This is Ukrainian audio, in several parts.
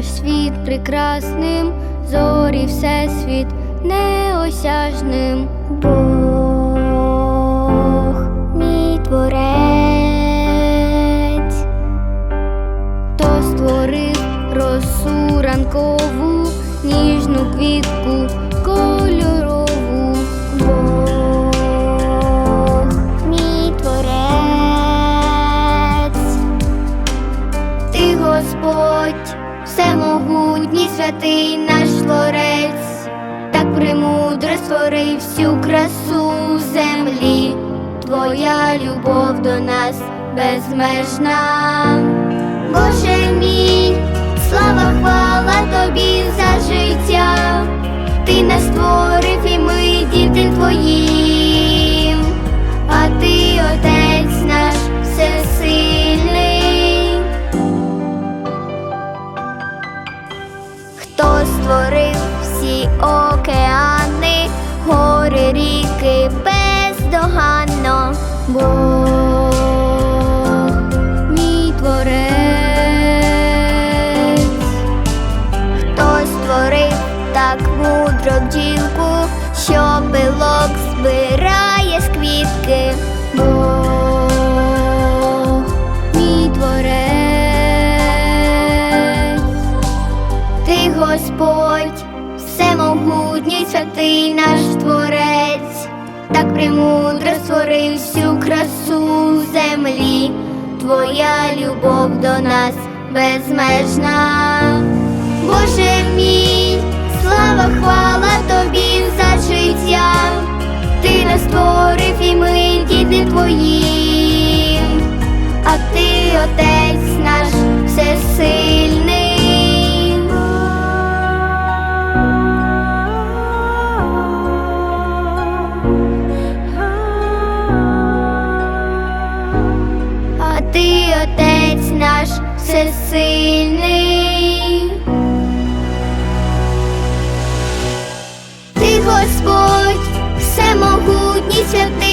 наш світ прекрасним, зорі всесвіт неосяжним. Бог мій творець, то створив росу ранкову, ніжну квітку святий наш творець, так премудро створив всю красу землі, твоя любов до нас безмежна. Боже мій, слава хвала тобі за життя, ти нас створив гори, ріки бездоганно, Бог мій творець, хто створив так мудро бджілку, що пилок збирає з квітки, Господь, всемогутній святий наш творець, створив всю красу землі, твоя любов до нас безмежна. Боже мій, слава, хвала тобі за життя, ти нас створив і ми діти твої, отець наш всесильний. Ти Господь, всемогутній святий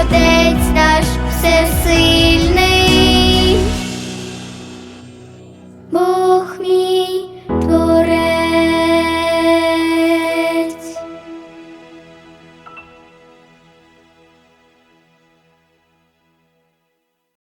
Отець наш всесильний.